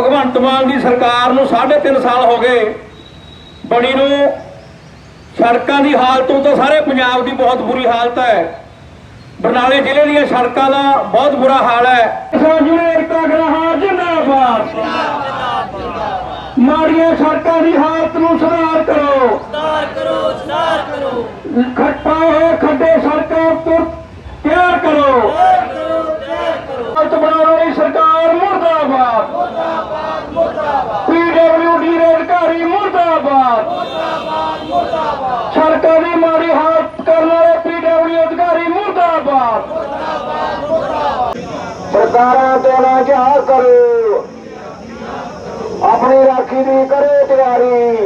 ਭਗਵੰਤ ਮਾਨ ਦੀ ਸਰਕਾਰ ਨੂੰ 3.5 ਸਾਲ ਹੋ ਗਏ। ਬਣੀ ਨੂੰ ਸੜਕਾਂ ਦੀ ਹਾਲਤ ਤੋਂ ਤਾਂ ਸਾਰੇ ਪੰਜਾਬ ਦੀ ਬਹੁਤ ਬੁਰੀ ਹਾਲਤ ਹੈ। ਬਰਨਾਲੇ ਜ਼ਿਲ੍ਹੇ ਦੀਆਂ ਸੜਕਾਂ ਦਾ ਬਹੁਤ ਬੁਰਾ ਹਾਲ ਹੈ। ਜਿਹੜੇ ਏਕਤਾ ਗ੍ਰਾਹਾਂ ਜਿੰਦਾਬਾਦ। ਮਾੜੀਆਂ ਸੜਕਾਂ ਦੀ ਹਾਲਤ ਨੂੰ ਸੁਧਾਰ ਕਰੋ। ਸੁਧਾਰ ਕਰੋ ਸੁਧਾਰ ਕਰੋ। ਖੱਟਾ ਹੋਏ ਖੱਡੇ ਸੜਕਾਂ ਉੱਪਰ ਤਿਆਰ ਕਰੋ। ਬਣਾਉਣ ਵਾਲੀ ਸਰਕਾਰ ਮੁਰਦਾਬਾਦ। ਮੁਰਦਾਬਾਦ ਮੁਰਦਾਬਾਦ ਪੀਡਬਲਯੂਡੀ ਦੇ ਅਧਿਕਾਰੀ ਮੁਰਦਾਬਾਦ। ਮੁਰਦਾਬਾਦ ਮੁਰਦਾਬਾਦ ਸੜਕਾਂ ਦੀ ਮਾੜੀ ਹਾਲਤ ਕਰਨ ਵਾਲੇ ਪੀਡਬਲਯੂ ਅਧਿਕਾਰੀ ਮੁਰਦਾਬਾਦ। ਸਰਕਾਰਾਂ ਤੋਂ ਨਾ ਜਾ ਕਰੋ। ਆਪਣੀ ਰਾਖੀ ਦੀ ਕਰੋ ਤਿਆਰੀ।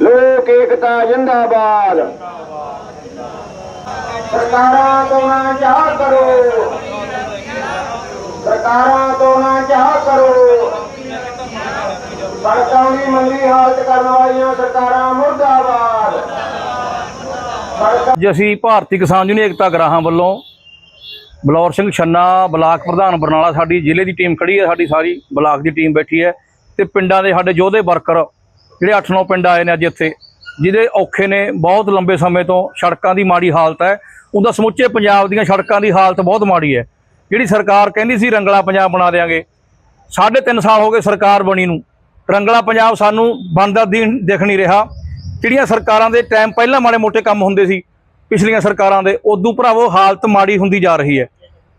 ਲੋਕ ਏਕਤਾ ਜਿੰਦਾਬਾਦ। ਸਰਕਾਰਾਂ ਤੋਂ ਨਾ ਜਾ ਕਰੋ। ਸਰਕਾਰਾਂ ਤੋਂ ਨਾ ਜਾ ਕਰੋ। ਸੜਕਾਂ ਦੀ ਹਾਲਤ ਕਰਨ ਵਾਲੀਆਂ ਸਰਕਾਰਾਂ ਮੁਰਦਾਬਾਦ। ਸੜਕਾਂ ਅਸੀਂ ਭਾਰਤੀ ਕਿਸਾਨ ਯੂਨੀਅਨ ਏਕਤਾ ਗਰਾਹਾਂ ਵੱਲੋਂ ਬਲੌਰ ਸਿੰਘ ਛੰਨਾ, ਬਲਾਕ ਪ੍ਰਧਾਨ ਬਰਨਾਲਾ ਸਾਡੀ ਜ਼ਿਲ੍ਹੇ ਦੀ ਟੀਮ ਖੜੀ ਹੈ, ਸਾਡੀ ਸਾਰੀ ਬਲਾਕ ਦੀ ਟੀਮ ਬੈਠੀ ਹੈ ਤੇ ਪਿੰਡਾਂ ਦੇ ਸਾਡੇ ਯੋਧੇ ਵਰਕਰ, ਜਿਹੜੇ 8-9 ਪਿੰਡ ਆਏ ਨੇ ਅੱਜ ਇੱਥੇ, ਜਿਹਦੇ ਔਖੇ ਨੇ ਬਹੁਤ ਲੰਬੇ ਸਮੇਂ ਤੋਂ ਸੜਕਾਂ ਦੀ ਮਾੜੀ ਹਾਲਤ ਹੈ। ਉਹਦਾ ਸਮੁੱਚੇ ਪੰਜਾਬ ਦੀਆਂ ਸੜਕਾਂ ਦੀ ਹਾਲਤ ਬਹੁਤ ਮਾੜੀ ਹੈ। ਜਿਹੜੀ ਸਰਕਾਰ ਕਹਿੰਦੀ ਸੀ ਰੰਗਲਾ ਪੰਜਾਬ ਬਣਾ ਦੇਾਂਗੇ ਸਾਢੇ ਤਿੰਨ ਸਾਲ ਹੋ ਗਏ ਸਰਕਾਰ ਬਣੀ ਨੂੰ। ਰੰਗਲਾ ਪੰਜਾਬ ਸਾਨੂੰ ਬਣਦਾ ਦੀਨ ਦਿਖ ਨਹੀਂ ਰਿਹਾ। ਜਿਹੜੀਆਂ ਸਰਕਾਰਾਂ ਦੇ ਟਾਈਮ ਪਹਿਲਾਂ ਮਾੜੇ ਮੋਟੇ ਕੰਮ ਹੁੰਦੇ ਸੀ, ਪਿਛਲੀਆਂ ਸਰਕਾਰਾਂ ਦੇ, ਉਦੋਂ ਭਰਾਵੋ ਹਾਲਤ ਮਾੜੀ ਹੁੰਦੀ ਜਾ ਰਹੀ ਹੈ।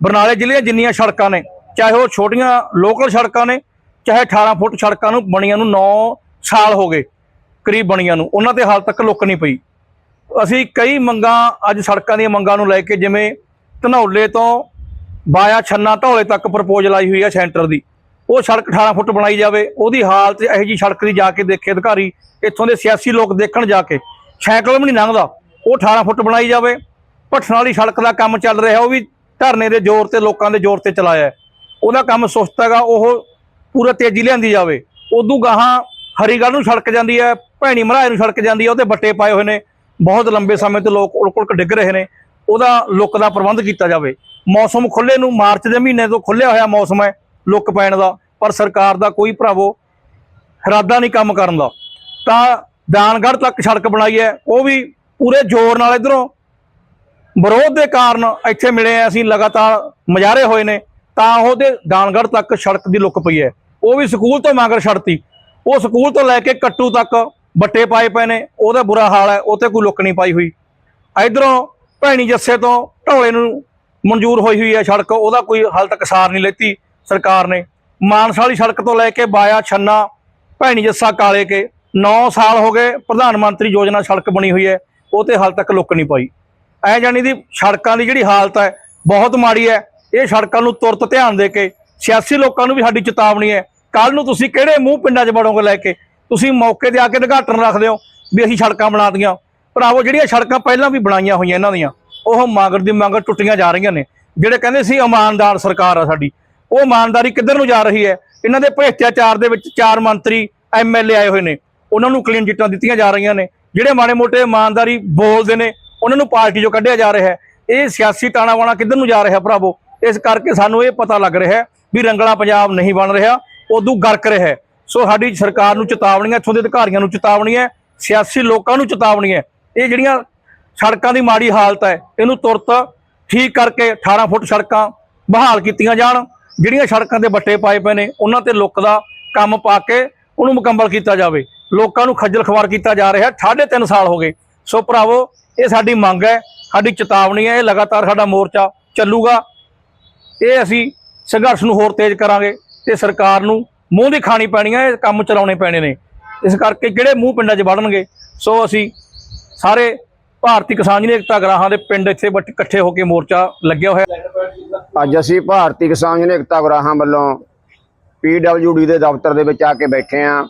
ਬਰਨਾਲੇ ਜ਼ਿਲ੍ਹੇ ਦੀਆਂ ਜਿੰਨੀਆਂ ਸੜਕਾਂ ਨੇ, ਚਾਹੇ ਉਹ ਛੋਟੀਆਂ ਲੋਕਲ ਸੜਕਾਂ ਨੇ, ਚਾਹੇ 18 ਫੁੱਟ ਸੜਕਾਂ ਨੂੰ ਬਣੀਆਂ ਨੂੰ 9 ਸਾਲ ਹੋ ਗਏ, ਕਰੀਬ ਬਣੀਆਂ ਨੂੰ, ਉਹਨਾਂ ਤੇ ਹਾਲ ਤੱਕ ਲੁੱਕ ਨਹੀਂ ਪਈ। ਅਸੀਂ ਕਈ ਮੰਗਾਂ ਅੱਜ ਸੜਕਾਂ ਦੀਆਂ ਮੰਗਾਂ ਨੂੰ ਲੈ ਕੇ ਜਿਵੇਂ ਧਨੌਲੇ ਤੋਂ ਬਾਇਆ ਛੰਨਾ ਢੋਲੇ ਤੱਕ ਪ੍ਰਪੋਜ਼ਲ ਆਈ ਹੋਈ ਹੈ ਸੈਂਟਰ ਦੀ। ਉਹ ਸੜਕ 18 ਫੁੱਟ ਬਣਾਈ ਜਾਵੇ, ਉਹਦੀ ਹਾਲਤ ਇਹੋ ਜੀ ਸੜਕ ਦੀ ਜਾ ਕੇ ਦੇਖੇ ਅਧਿਕਾਰੀ, ਇੱਥੋਂ ਦੇ ਸਿਆਸੀ ਲੋਕ ਦੇਖਣ ਜਾ ਕੇ। ਸਾਈਕਲ ਵੀ ਨਹੀਂ ਲੰਘਦਾ, ਉਹ 18 ਫੁੱਟ ਬਣਾਈ ਜਾਵੇ। ਭੱਠਣ ਵਾਲੀ ਸੜਕ ਦਾ ਕੰਮ ਚੱਲ ਰਿਹਾ, ਉਹ ਵੀ ਧਰਨੇ ਦੇ ਜ਼ੋਰ ਤੇ, ਲੋਕਾਂ ਦੇ ਜ਼ੋਰ ਤੇ ਚਲਾਇਆ। ਉਹਦਾ ਕੰਮ ਸੁਸਤ ਹੈਗਾ, ਉਹ ਪੂਰਾ ਤੇਜ਼ੀ ਲਿਆਂਦੀ ਜਾਵੇ। ਉਦੋਂ ਗਾਹਾਂ ਹਰੀਗੜ੍ਹ ਨੂੰ ਸੜਕ ਜਾਂਦੀ ਹੈ, ਭੈਣੀ ਮਰਾਏ ਨੂੰ ਸੜਕ ਜਾਂਦੀ ਹੈ, ਉਹਦੇ ਬੱਟੇ ਪਾਏ ਹੋਏ ਨੇ। ਬਹੁਤ ਲੰਬੇ ਸਮੇਂ ਤੋਂ ਲੋਕ ਉਲਕ ਉਲਕ ਡਿੱਗ ਰਹੇ ਨੇ। ਉਹਦਾ ਲੁੱਕ ਦਾ ਪ੍ਰਬੰਧ ਕੀਤਾ ਜਾਵੇ। ਮੌਸਮ ਖੁੱਲੇ ਨੂੰ ਮਾਰਚ ਦੇ ਮਹੀਨੇ ਤੋਂ ਖੁੱਲਿਆ ਹੋਇਆ ਮੌਸਮ ਹੈ ਲੁੱਕ ਪੈਣ ਦਾ, ਪਰ ਸਰਕਾਰ ਦਾ ਕੋਈ ਭਰਾਵੋ ਇਰਾਦਾ ਨਹੀਂ ਕੰਮ ਕਰਨ ਦਾ। ਤਾਂ ਦਾਨਗੜ੍ਹ ਤੱਕ ਸੜਕ ਬਣਾਈ ਹੈ, ਉਹ ਵੀ ਪੂਰੇ ਜ਼ੋਰ ਨਾਲ ਇਧਰੋਂ। ਵਿਰੋਧ ਦੇ ਕਾਰਨ ਇੱਥੇ ਮਿਲੇ ਆ, ਅਸੀਂ ਲਗਾਤਾਰ ਮਜਾਰੇ ਹੋਏ ਨੇ, ਤਾਂ ਉਹਦੇ ਦਾਨਗੜ੍ਹ ਤੱਕ ਸੜਕ ਦੀ ਲੁੱਕ ਪਈ ਹੈ। ਉਹ ਵੀ ਸਕੂਲ ਤੋਂ ਮਗਰ ਛੜਤੀ ਉਹ ਸਕੂਲ ਤੋਂ ਲੈ ਕੇ ਕੱਟੂ ਤੱਕ ਬੱਟੇ ਪਾਏ ਪਏ ਨੇ, ਉਹਦਾ ਬੁਰਾ ਹਾਲ ਹੈ ਉਹ ਤੇ ਕੋਈ ਲੁੱਕ ਨਹੀਂ ਪਾਈ ਹੋਈ। ਇਧਰੋਂ ਭੈਣੀ ਜੱਸੇ ਤੋਂ ਢੋਲੇ ਨੂੰ ਮਨਜ਼ੂਰ ਹੋਈ ਹੋਈ ਹੈ ਸੜਕ, ਉਹਦਾ ਕੋਈ ਹਾਲ ਤੱਕ ਸਾਰ ਨਹੀਂ ਲੈਤੀ ਸਰਕਾਰ ਨੇ। ਮਾਨਸਾ ਵਾਲੀ ਸੜਕ ਤੋਂ ਲੈ ਕੇ ਬਾਇਆ, ਛੰਨਾ, ਭੈਣੀ ਜੱਸਾ, ਕਾਲੇ ਕੇ 9 ਸਾਲ ਹੋ ਗਏ ਪ੍ਰਧਾਨ ਮੰਤਰੀ ਯੋਜਨਾ ਸੜਕ ਬਣੀ ਹੋਈ ਹੈ, ਉਹ ਤੇ ਹਾਲ ਤੱਕ ਲੁੱਕ ਨਹੀਂ ਪਾਈ। ਐ ਜਾਨੀ ਦੀ ਸੜਕਾਂ ਦੀ ਜਿਹੜੀ ਹਾਲਤ ਹੈ, ਬਹੁਤ ਮਾੜੀ ਹੈ। ਇਹ ਸੜਕਾਂ ਨੂੰ ਤੁਰਤ ਧਿਆਨ ਦੇ ਕੇ, ਸਿਆਸੀ ਲੋਕਾਂ ਨੂੰ ਵੀ ਸਾਡੀ ਚੇਤਾਵਨੀ ਹੈ। ਕੱਲ ਨੂੰ ਤੁਸੀਂ ਕਿਹੜੇ ਮੂੰਹ ਪਿੰਡਾਂ 'ਚ ਵੜੋਗੇ ਲੈ ਕੇ? ਤੁਸੀਂ ਮੌਕੇ ਤੇ ਆ ਕੇ ਉਦਘਾਟਨ ਰੱਖਦੇ ਹੋ ਵੀ ਅਸੀਂ ਸੜਕਾਂ ਬਣਾਤੀਆਂ। ਭਰਾਵੋ, ਜਿਹੜੀਆਂ ਸੜਕਾਂ ਪਹਿਲਾਂ ਵੀ ਬਣਾਈਆਂ ਹੋਈਆਂ ਇਹਨਾਂ ਦੀਆਂ ਉਹ ਮਾਗਰ ਦੀ ਮੰਗ ਟੁੱਟੀਆਂ ਜਾ ਰਹੀਆਂ ਨੇ। ਜਿਹੜੇ ਕਹਿੰਦੇ ਸੀ ਇਮਾਨਦਾਰ ਸਰਕਾਰ ਆ ਸਾਡੀ, ਉਹ ਇਮਾਨਦਾਰੀ ਕਿੱਧਰ ਨੂੰ ਜਾ ਰਹੀ ਹੈ? ਇਹਨਾਂ ਦੇ ਭ੍ਰਿਸ਼ਟਾਚਾਰ ਦੇ ਵਿੱਚ ਚਾਰ ਮੰਤਰੀ ਐਮਐਲਏ ਆਏ ਹੋਏ ਨੇ। ਉਹਨਾਂ ਨੂੰ ਕਲੀਨ ਚਿੱਟਾਂ ਦਿੱਤੀਆਂ ਜਾ ਰਹੀਆਂ ਨੇ। ਜਿਹੜੇ ਮਾੜੇ ਮੋਟੇ ਇਮਾਨਦਾਰੀ ਬੋਲਦੇ ਨੇ, ਉਹਨਾਂ ਨੂੰ ਪਾਰਟੀ ਚੋਂ ਕੱਢਿਆ ਜਾ ਰਿਹਾ ਹੈ। ਇਹ ਸਿਆਸੀ ਤਾਣਾ ਬਾਣਾ ਕਿੱਧਰ ਨੂੰ ਜਾ ਰਿਹਾ ਭਰਾਵੋ? ਇਸ ਕਰਕੇ ਸਾਨੂੰ ਇਹ ਪਤਾ ਲੱਗ ਰਿਹਾ ਵੀ ਰੰਗਲਾ ਪੰਜਾਬ ਨਹੀਂ ਬਣ ਰਿਹਾ, ਉਦੋਂ ਗਰਕ ਰਿਹਾ ਸੋ ਸਾਡੀ ਸਰਕਾਰ ਨੂੰ ਚੇਤਾਵਨੀ ਹੈ ਇੱਥੋਂ ਦੇ ਅਧਿਕਾਰੀਆਂ ਨੂੰ ਚੇਤਾਵਨੀ ਹੈ ਸਿਆਸੀ ਲੋਕਾਂ ਨੂੰ ਚੇਤਾਵਨੀ ਹੈ ਇਹ ਜਿਹੜੀਆਂ ਸੜਕਾਂ ਦੀ ਮਾੜੀ ਹਾਲਤ ਹੈ, ਇਹਨੂੰ ਤੁਰਤ ਠੀਕ ਕਰਕੇ 18 ਫੁੱਟ ਸੜਕਾਂ ਬਹਾਲ ਕੀਤੀਆਂ ਜਾਣ, ਜਿਹੜੀਆਂ ਸੜਕਾਂ ਦੇ ਬੱਟੇ ਪਾਏ ਪਏ ਨੇ, ਉਹਨਾਂ ਤੇ ਲੁੱਕ ਦਾ ਕੰਮ ਪਾ ਕੇ ਉਹਨੂੰ ਮੁਕੰਮਲ ਕੀਤਾ ਜਾਵੇ। ਲੋਕਾਂ ਨੂੰ ਖੱਜਲ ਖਵਾਰ ਕੀਤਾ ਜਾ ਰਿਹਾ, ਸਾਢੇ ਤਿੰਨ ਸਾਲ ਹੋ ਗਏ। ਸੋ ਭਰਾਵੋ, ਇਹ ਸਾਡੀ ਮੰਗ ਹੈ, ਸਾਡੀ ਚੇਤਾਵਨੀ ਹੈ, ਇਹ ਲਗਾਤਾਰ ਸਾਡਾ ਮੋਰਚਾ ਚੱਲੂਗਾ। ਇਹ ਅਸੀਂ ਸੰਘਰਸ਼ ਨੂੰ ਹੋਰ ਤੇਜ਼ ਕਰਾਂਗੇ ਤੇ ਸਰਕਾਰ ਨੂੰ ਮੂੰਹ ਦੀ ਖਾਣੀ ਪੈਣੀ ਹੈ, ਇਹ ਕੰਮ ਚਲਾਉਣੇ ਪੈਣੇ ਨੇ। ਇਸ ਕਰਕੇ ਕਿਹੜੇ ਮੂੰਹ ਪਿੰਡਾਂ 'ਚ ਵੜਨਗੇ, ਸੋ ਅਸੀਂ ਸਾਰੇ ਭਾਰਤੀ ਕਿਸਾਨ ਯੂਨੀਅਨ ਏਕਤਾ ਗਰਾਹਾਂ ਦੇ ਪਿੰਡ ਇੱਥੇ ਇਕੱਠੇ ਹੋ ਕੇ ਮੋਰਚਾ ਲੱਗਿਆ ਹੋਇਆ ਅੱਜ ਅਸੀਂ ਭਾਰਤੀ ਕਿਸਾਨ ਯੂਨੀਅਨ ਏਕਤਾ ਗਰਾਹਾਂ ਵੱਲੋਂ ਪੀਡਬਲਯੂਡੀ ਦੇ ਦਫ਼ਤਰ ਦੇ ਵਿੱਚ ਆ ਕੇ ਬੈਠੇ ਆ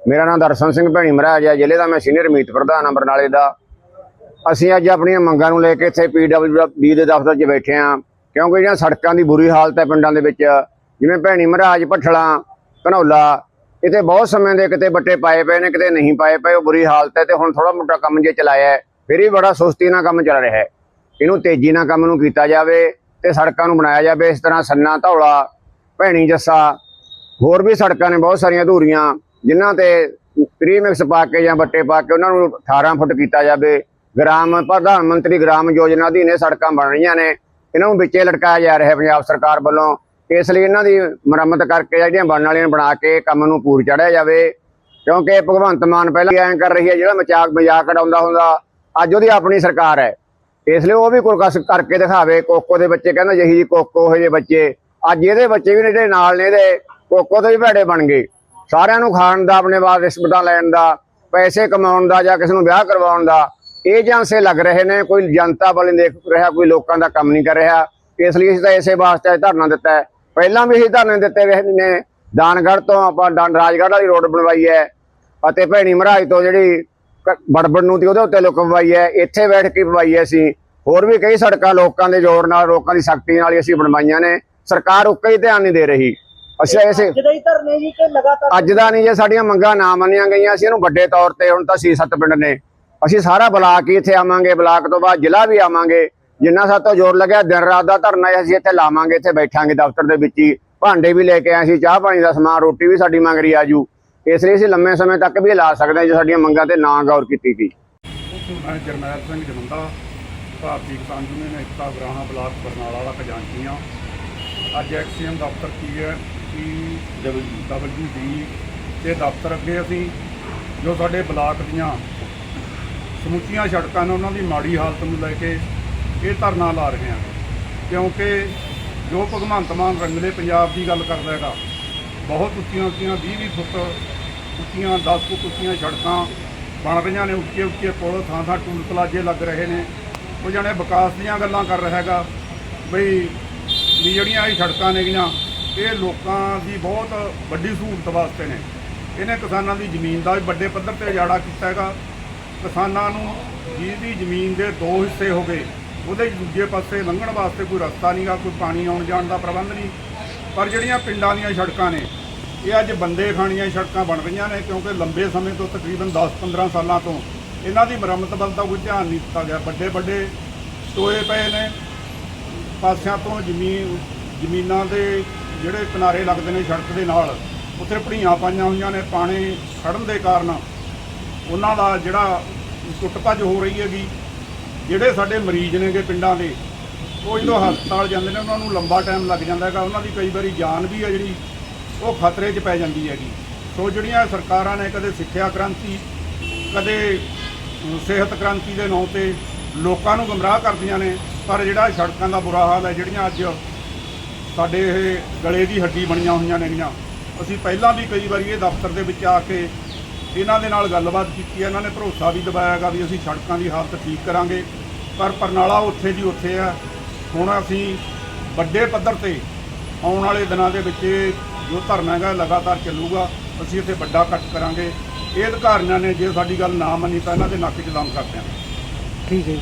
ਮੇਰਾ ਨਾਮ ਦਰਸ਼ਨ ਸਿੰਘ ਭੈਣੀ ਮਹਾਰਾਜ ਹੈ। ਜ਼ਿਲ੍ਹੇ ਦਾ ਮੈਂ ਸੀਨੀਅਰ ਮੀਤ ਪ੍ਰਧਾਨ ਹਾਂ ਬਰਨਾਲੇ ਦਾ। ਅਸੀਂ ਅੱਜ ਆਪਣੀਆਂ ਮੰਗਾਂ ਨੂੰ ਲੈ ਕੇ ਇੱਥੇ ਪੀਡਬਲਯੂਡੀ ਦੇ ਦਫ਼ਤਰ 'ਚ ਬੈਠੇ ਆ ਕਿਉਂਕਿ ਜਿਹੜੀਆਂ ਸੜਕਾਂ ਦੀ ਬੁਰੀ ਹਾਲਤ ਹੈ ਪਿੰਡਾਂ ਦੇ ਵਿੱਚ, ਜਿਵੇਂ ਭੈਣੀ ਮਹਾਰਾਜ, ਭੱਠਲਾ, ਘਨੌਲਾ, ਇੱਥੇ ਬਹੁਤ ਸਮੇਂ ਦੇ ਕਿਤੇ ਬੱਟੇ ਪਾਏ ਪਏ ਨੇ, ਕਿਤੇ ਨਹੀਂ ਪਾਏ ਪਏ, ਉਹ ਬੁਰੀ ਹਾਲਤ ਹੈ ਤੇ ਹੁਣ ਥੋੜਾ ਮੋਟਾ ਕੰਮ ਜੇ ਚਲਾਇਆ ਫਿਰ ਵੀ ਬੜਾ ਸੁਸਤੀ ਨਾਲ ਕੰਮ ਚੱਲ ਰਿਹਾ ਹੈ। ਇਹਨੂੰ ਤੇਜ਼ੀ ਨਾਲ ਕੰਮ ਨੂੰ ਕੀਤਾ ਜਾਵੇ ਤੇ ਸੜਕਾਂ ਨੂੰ ਬਣਾਇਆ ਜਾਵੇ, ਇਸ ਤਰ੍ਹਾਂ ਸੰਨਾ, ਧੌਲਾ, ਭੈਣੀ ਜੱਸਾ, ਹੋਰ ਵੀ ਸੜਕਾਂ ਨੇ ਬਹੁਤ ਸਾਰੀਆਂ ਅਧੂਰੀਆਂ, ਜਿਨ੍ਹਾਂ ਤੇ ਪ੍ਰੀਮਿਕਸ ਪਾ ਕੇ ਜਾਂ ਬੱਟੇ ਪਾ ਕੇ ਉਹਨਾਂ ਨੂੰ 18 ਫੁੱਟ ਕੀਤਾ ਜਾਵੇ। ਗ੍ਰਾਮ, ਪ੍ਰਧਾਨ ਮੰਤਰੀ ਗ੍ਰਾਮ ਯੋਜਨਾ ਅਧੀਨ ਇਹ ਸੜਕਾਂ ਬਣ ਰਹੀਆਂ ਨੇ। ਇਹਨਾਂ ਨੂੰ ਵਿੱਚੇ ਲਟਕਾਇਆ ਜਾ ਰਿਹਾ ਪੰਜਾਬ ਸਰਕਾਰ ਵੱਲੋਂ। ਇਸ ਲਈ ਇਹਨਾਂ ਦੀ ਮੁਰੰਮਤ ਕਰਕੇ ਜਿਹੜੀਆਂ ਬਣਨ ਵਾਲੀਆਂ ਬਣਾ ਕੇ ਕੰਮ ਨੂੰ ਪੂਰ ਚੜਿਆ ਜਾਵੇ। ਕਿਉਂਕਿ ਭਗਵੰਤ ਮਾਨ ਪਹਿਲਾਂ ਐਂ ਕਰ ਰਹੀ ਹੈ, ਜਿਹੜਾ ਮਜ਼ਾਕ ਮਜ਼ਾਕ ਉਡਾਉਂਦਾ ਹੁੰਦਾ ਅੱਜ ਉਹਦੀ ਆਪਣੀ ਸਰਕਾਰ ਹੈ। ਇਸ ਲਈ ਉਹ ਵੀ ਕੋਈ ਕਰਕੇ ਦਿਖਾਵੇ। ਕੋਕੋ ਦੇ ਬੱਚੇ ਕਹਿੰਦਾ ਜਿਹੀ ਜੀ ਕੋਕੋ ਹੋਏ ਜੇ ਬੱਚੇ। ਅੱਜ ਇਹਦੇ ਬੱਚੇ ਵੀ ਜਿਹੜੇ ਨਾਲ ਨੇ ਇਹਦੇ, ਕੋਕੋ ਤੋਂ ਵੀ ਭੈੜੇ ਬਣ ਗਏ। ਸਾਰਿਆਂ ਨੂੰ ਖਾਣ ਦਾ, ਆਪਣੇ ਬਾਅਦ ਰਿਸ਼ਵਤਾਂ ਲੈਣ ਦਾ, ਪੈਸੇ ਕਮਾਉਣ ਦਾ ਜਾਂ ਕਿਸੇ ਨੂੰ ਵਿਆਹ ਕਰਵਾਉਣ ਦਾ, ਇਹ ਜਾਂਸੇ ਲੱਗ ਰਹੇ ਨੇ। ਕੋਈ ਜਨਤਾ ਵੱਲ ਨਹੀਂ ਦੇਖ ਰਿਹਾ, ਕੋਈ ਲੋਕਾਂ ਦਾ ਕੰਮ ਨਹੀਂ ਕਰ ਰਿਹਾ। ਇਸ ਲਈ ਅਸੀਂ ਤਾਂ ਇਸੇ ਵਾਸਤੇ ਧਰਨਾ ਦਿੱਤਾ ਹੈ। ਪਹਿਲਾਂ ਵੀ ਅਸੀਂ ਧਰਨੇ ਦਿੱਤੇ ਹੋਏ ਨੇ। ਦਾਨਗੜ ਤੋਂ ਆਪਾਂ ਡਾ- ਰਾਜਗੜ੍ਹ ਵਾਲੀ ਰੋਡ ਬਣਵਾਈ ਹੈ। ਅਤੇ ਭੈਣੀ ਮਹਾਰਾਜ ਤੋਂ ਜਿਹੜੀ ਬੜਬੜ ਨੂੰ ਤੇ ਉਹਦੇ ਉੱਤੇ ਲੁੱਕ ਪਵਾਈ ਹੈ ਇੱਥੇ ਬੈਠ ਕੇ ਪਵਾਈ ਹੈ ਅਸੀਂ। ਹੋਰ ਵੀ ਕਈ ਸੜਕਾਂ ਲੋਕਾਂ ਦੇ ਜ਼ੋਰ ਨਾਲ ਲੋਕਾਂ ਦੀ ਸ਼ਕਤੀ ਨਾਲ ਹੀ ਅਸੀਂ ਬਣਵਾਈਆਂ ਨੇ। ਸਰਕਾਰ ਉੱਕਾ ਹੀ ਧਿਆਨ ਨਹੀਂ ਦੇ ਰਹੀ। ਅਸੀਂ ਇਸੇ ਜਿਹਦੇ ਹੀ ਧਰਨੇ ਜੀ ਕਿ ਲਗਾਤਾਰ ਅੱਜ ਦਾ ਨਹੀਂ ਜੇ ਸਾਡੀਆਂ ਮੰਗਾਂ ਨਾ ਮੰਨੀਆਂ ਗਈਆਂ ਅਸੀਂ ਇਹਨੂੰ ਵੱਡੇ ਤੌਰ ਤੇ ਹੁਣ ਤਾਂ 6-7 ਪਿੰਡ ਨੇ। ਅਸੀਂ ਸਾਰਾ ਬਲਾਕ ਹੀ ਇੱਥੇ ਆਵਾਂਗੇ ਬਲਾਕ ਤੋਂ ਬਾਅਦ ਜ਼ਿਲ੍ਹਾ ਵੀ ਆਵਾਂਗੇ। ਜਿੰਨਾ ਸਾਤੋਂ ਜ਼ੋਰ ਲੱਗਿਆ ਦਿਨ ਰਾਤ ਦਾ ਧਰਨਾ ਹੈ, ਅਸੀਂ ਇੱਥੇ ਲਾਵਾਂਗੇ ਇੱਥੇ ਬੈਠਾਂਗੇ ਦਫ਼ਤਰ ਦੇ ਵਿੱਚ ਹੀ। ਭਾਂਡੇ ਵੀ ਲੈ ਕੇ ਆਏ ਸੀ ਚਾਹ ਪਾਣੀ ਦਾ ਸਮਾਨ ਰੋਟੀ ਵੀ ਸਾਡੀ ਮੰਗ ਰਹੀ ਆਜੂ। ਇਸ ਲਈ ਅਸੀਂ ਲੰਮੇ ਸਮੇਂ ਤੱਕ ਵੀ ਇਹ ਲਾ ਸਕਦੇ ਹਾਂ ਜੇ ਸਾਡੀਆਂ ਮੰਗਾਂ ਤੇ ਨਾ ਗੌਰ ਕੀਤੀ ਗਈ। ਮੈਂ ਜਰਨੈਲ ਸਿੰਘ ਜਮੰਦਾ ਭਾਰਤੀ ਕਿਸਾਨ ਯੂਨੀਅਨ, ਏਕਤਾ ਗਰਾਣਾ ਬਲਾਕ ਬਰਨਾਲਾ ਦਾ ਖਜ਼ਾਨਚੀ ਹਾਂ ਅੱਜ ਐਕਸੀਐਮ ਦਫ਼ਤਰ ਕੀ ਹੈ? ਪੀ ਡਬਲਯੂ ਡੀ ਦੇ ਦਫ਼ਤਰ ਅੱਗੇ ਅਸੀਂ ਜੋ ਸਾਡੇ ਬਲਾਕ ਦੀਆਂ ਸਮੁੱਚੀਆਂ ਸੜਕਾਂ ਨੇ ਉਹਨਾਂ ਦੀ ਮਾੜੀ ਹਾਲਤ ਨੂੰ ਲੈ ਕੇ ਇਹ ਧਰਨਾ ਲਾ ਰਹੇ ਹਾਂ। ਕਿਉਂਕਿ ਜੋ ਭਗਵੰਤ ਮਾਨ ਰੰਗਲੇ ਪੰਜਾਬ ਦੀ ਗੱਲ ਕਰਦਾ ਹੈਗਾ, ਬਹੁਤ ਉੱਚੀਆਂ ਉੱਚੀਆਂ 20 20 ਫੁੱਟ ਉੱਚੀਆਂ 10 ਫੁੱਟ ਉੱਚੀਆਂ ਸੜਕਾਂ ਬਣ ਰਹੀਆਂ ਨੇ ਉੱਚੇ ਉੱਚੇ ਪੁਲ, ਥਾਂ ਥਾਂ ਟੂਲ ਪਲਾਜੇ ਲੱਗ ਰਹੇ ਨੇ। ਉਹ ਜਾਣੇ ਵਿਕਾਸ ਦੀਆਂ ਗੱਲਾਂ ਕਰ ਰਿਹਾ ਹੈਗਾ। ਬਈ ਵੀ ਜਿਹੜੀਆਂ ਇਹ ਸੜਕਾਂ ਨੇਗੀਆਂ। ਇਹ ਲੋਕਾਂ ਦੀ ਬਹੁਤ ਵੱਡੀ ਸਹੂਲਤ ਵਾਸਤੇ ਨੇ। ਇਹਨੇ ਕਿਸਾਨਾਂ ਦੀ ਜ਼ਮੀਨ ਦਾ ਵੀ ਵੱਡੇ ਪੱਧਰ ਤੇ ਉਜਾੜਾ ਕੀਤਾ ਹੈਗਾ। ਕਿਸਾਨਾਂ ਨੂੰ ਜਿਹਦੀ ਜ਼ਮੀਨ ਦੇ ਦੋ ਹਿੱਸੇ ਹੋ ਗਏ। ਉਹਦੇ ਦੂਜੇ ਪਾਸੇ ਲੰਘਣ ਵਾਸਤੇ ਕੋਈ ਰਸਤਾ ਨਹੀਂਗਾ ਕੋਈ ਪਾਣੀ ਆਉਣ ਜਾਣ ਦਾ ਪ੍ਰਬੰਧ ਨਹੀਂ। ਪਰ ਜਿਹੜੀਆਂ ਪਿੰਡਾਂ ਦੀਆਂ ਸੜਕਾਂ ਨੇ ਇਹ ਅੱਜ ਬੰਦੇ ਖਾਣੀਆਂ ਸੜਕਾਂ ਬਣ ਰਹੀਆਂ ਨੇ ਕਿਉਂਕਿ ਲੰਬੇ ਸਮੇਂ ਤੋਂ ਤਕਰੀਬਨ 10-15 ਸਾਲਾਂ ਤੋਂ ਇਹਨਾਂ ਦੀ ਮੁਰੰਮਤ ਵੱਲ ਤਾਂ ਕੋਈ ਧਿਆਨ ਨਹੀਂ ਦਿੱਤਾ ਗਿਆ। ਵੱਡੇ ਵੱਡੇ ਟੋਏ ਪਏ ਨੇ। ਪਾਸਿਆਂ ਤੋਂ ਜ਼ਮੀਨ, ਜ਼ਮੀਨਾਂ ਦੇ ਜਿਹੜੇ ਕਿਨਾਰੇ ਲੱਗਦੇ ਨੇ ਸੜਕ ਦੇ ਨਾਲ, ਉੱਥੇ ਪੜੀਆਂ ਪਾਈਆਂ ਹੋਈਆਂ ਨੇ। ਪਾਣੀ ਖੜਨ ਦੇ ਕਾਰਨ ਉਹਨਾਂ ਦਾ ਜਿਹੜਾ ਟੁੱਟ ਭੱਜ ਹੋ ਰਹੀ ਹੈਗੀ, ਜਿਹੜੇ ਸਾਡੇ ਮਰੀਜ਼ ਨੇਗੇ ਪਿੰਡਾਂ ਦੇ, ਉਹ ਜਦੋਂ ਹਸਪਤਾਲ ਜਾਂਦੇ ਨੇ, ਉਹਨਾਂ ਨੂੰ ਲੰਬਾ ਟਾਈਮ ਲੱਗ ਜਾਂਦਾ ਹੈਗਾ। ਉਹਨਾਂ ਦੀ ਕਈ ਵਾਰੀ ਜਾਨ ਵੀ ਹੈ ਜਿਹੜੀ ਉਹ ਖਤਰੇ 'ਚ ਪੈ ਜਾਂਦੀ ਹੈਗੀ। ਸੋ ਜਿਹੜੀਆਂ ਸਰਕਾਰਾਂ ਨੇ ਕਦੇ ਸਿੱਖਿਆ ਕ੍ਰਾਂਤੀ, ਕਦੇ ਸਿਹਤ ਕ੍ਰਾਂਤੀ ਦੇ ਨਾਂ ਤੇ ਲੋਕਾਂ ਨੂੰ ਗਮਰਾਹ ਕਰਦੀਆਂ ਨੇ, ਪਰ ਜਿਹੜਾ ਸੜਕਾਂ ਦਾ ਬੁਰਾ ਹਾਲ ਹੈ, ਜਿਹੜੀਆਂ ਅੱਜ ਸਾਡੇ ਇਹ ਗਲੇ ਦੀ ਹੱਡੀ ਬਣੀਆਂ ਹੋਈਆਂ ਨੇਗੀਆਂ ਅਸੀਂ ਪਹਿਲਾਂ ਵੀ ਕਈ ਵਾਰੀ ਇਹ ਦਫ਼ਤਰ ਦੇ ਵਿੱਚ ਆ ਕੇ ਇਹਨਾਂ ਦੇ ਨਾਲ ਗੱਲਬਾਤ ਕੀਤੀ ਹੈ, ਇਹਨਾਂ ਨੇ ਭਰੋਸਾ ਵੀ ਦਿਵਾਇਆਗਾ ਵੀ ਅਸੀਂ ਸੜਕਾਂ ਦੀ ਹਾਲਤ ਠੀਕ ਕਰਾਂਗੇ, ਪਰ ਪਰਨਾਲਾ ਉੱਥੇ ਦੀ ਉੱਥੇ ਆ ਹੁਣ ਅਸੀਂ ਵੱਡੇ ਪੱਧਰ ਤੇ ਆਉਣ ਵਾਲੇ ਦਿਨਾਂ ਦੇ ਵਿੱਚ ਇਹ ਜੋ ਧਰਨਾ ਹੈਗਾ ਲਗਾਤਾਰ ਚੱਲੂਗਾ, ਅਸੀਂ ਇੱਥੇ ਵੱਡਾ ਇਕੱਠ ਕਰਾਂਗੇ। ਇਹ ਅਧਿਕਾਰੀਆਂ ਨੇ, ਜੇ ਸਾਡੀ ਗੱਲ ਨਾ ਮੰਨੀ ਤਾਂ ਇਹਨਾਂ ਦੇ ਨੱਕ 'ਚ ਦਮ ਕਰ ਦਿਆਂਗੇ।